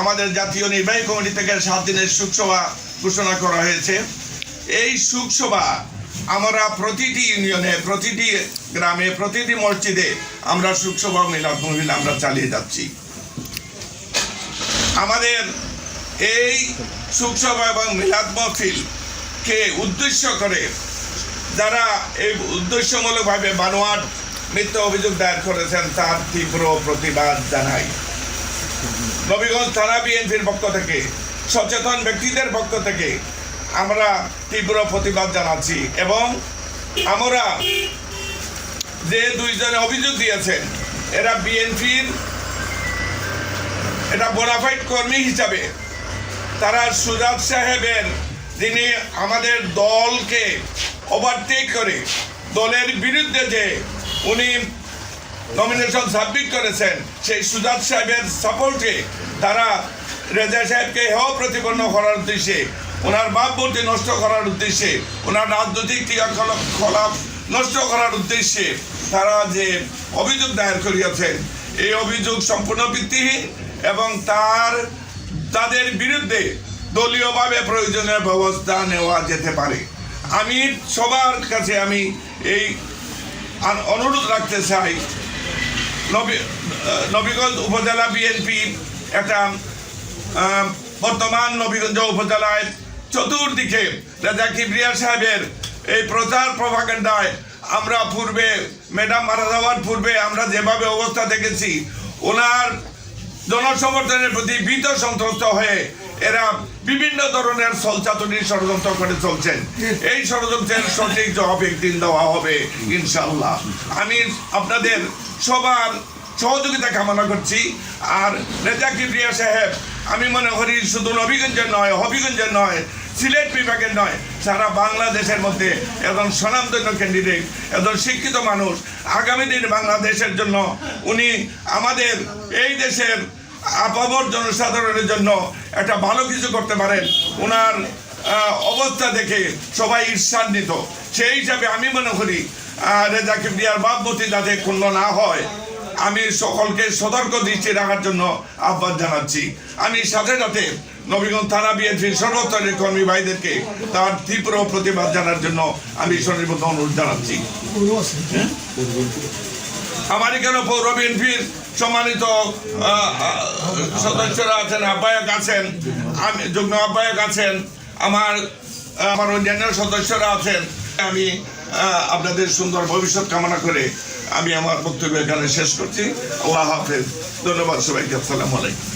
আমাদের জাতীয় নির্বাহী কমিটি থেকে সাত দিনের শোকসভা ঘোষণা করা হয়েছে। এই শোকসভা আমরা প্রতিটি ইউনিয়নে, প্রতিটি গ্রামে, প্রতিটি মসজিদে আমরা শোকসভা মিলাদ মহিলা আমরা চালিয়ে যাচ্ছি। আমাদের এই শোকসভা এবং মিলাদ মহফিলকে উদ্দেশ্য করে যারা এই উদ্দেশ্যমূলকভাবে বানোয়াট মিথ্যা অভিযোগ দায়ের করেছেন, তার তীব্র প্রতিবাদ জানাই। নবীগঞ্জ থানা বিএনপির পক্ষ থেকে, সচেতন ব্যক্তিদের পক্ষ থেকে আমরা তীব্র প্রতিবাদ জানাচ্ছি এবং আমরা যে দুইজনে অভিযোগ দিয়েছেন, এরা বিএনপির, এটা বোনাফাইড কর্মী হিসাবে। তারা সুজাত সাহেবের, যিনি আমাদের দলকে ওভারটেক করে, দলের বিরুদ্ধে যে উনি নমিনেশন সাবমিট করেছেন, সেই সুজাত সাহেবের সাপোর্টে তারা রেজা সাহেবকে হেয় প্রতিপন্ন করার উদ্দেশ্যে, ওনার ভাবমূর্তি নষ্ট করার উদ্দেশ্যে, ওনার রাজনৈতিক ক্রিয়াকলাপ নষ্ট করার উদ্দেশ্যে তারা যে অভিযোগ দায়ের করিয়াছেন, এই অভিযোগ সম্পূর্ণ ভিত্তিহীন এবং তার, তাদের বিরুদ্ধে দলীয়ভাবে প্রয়োজনীয় ব্যবস্থা নেওয়া যেতে পারে। আমি সবার কাছে আমি এই অনুরোধ রাখতে চাই নবীগঞ্জ উপজেলা বিএনপি একটা বর্তমান নবীগঞ্জ উপজেলায় চতুর্দিকে রাজা কিবরিয়া সাহেবের এই প্রচার প্রভাকাণ্ডায় আমরা পূর্বে, ম্যাডাম মারা যাওয়ার পূর্বে আমরা যেভাবে অবস্থা দেখেছি, ওনার জনসমর্থনের প্রতি ভীত সন্ত্রস্ত হয়ে এরা বিভিন্ন ধরনের সলচাতুরি ষড়যন্ত্র করে চলছেন। এই ষড়যন্ত্রের সঠিক জবাব একদিন দেওয়া হবে ইনশাল্লাহ আমি আপনাদের সবার সহযোগিতা কামনা করছি। আর রেজা কিবরিয়া সাহেব, আমি মনে করি শুধু নবীগঞ্জের নয়, হবিগঞ্জের নয়, সিলেট বিভাগের নয়, সারা বাংলাদেশের মধ্যে একজন স্বনামধন্য ক্যান্ডিডেট একজন শিক্ষিত মানুষ। আগামী দিন বাংলাদেশের জন্য উনি আমাদের এই দেশের আপামর জনসাধারণের জন্য একটা ভালো কিছু করতে পারেন। ওনার অবস্থা দেখে সবাই ঈর্ষান্বিত। সেই হিসাবে আমি মনে করি রেজা কিবরিয়ার ভাবমূর্তি যাতে ক্ষুণ্ণ না হয় আমি সকলকে সতর্ক দৃষ্টি রাখার জন্য আহ্বান জানাচ্ছি। আমি সাথে সাথে নবীগঞ্জ থানা বিএনপির সর্বস্তরের কর্মী ভাইদেরকে তার তীব্র প্রতিবাদ জানার জন্য আমি স্বনির্বদ্ধ অনুরোধ জানাচ্ছি। আমার এখানে পৌর বিএনপির সম্মানিত সদস্যরা আছেন, আহ্বায়ক আছেন, আমি, যুগ্ম আহ্বায়ক আছেন, আমার আমার অন্যান্য সদস্যরা আছেন। আমি আপনাদের সুন্দর ভবিষ্যৎ কামনা করে আমি আমার বক্তব্য এখানে শেষ করছি। আল্লাহ হাফেজ। ধন্যবাদ সবাইকে। আসসালামু আলাইকুম।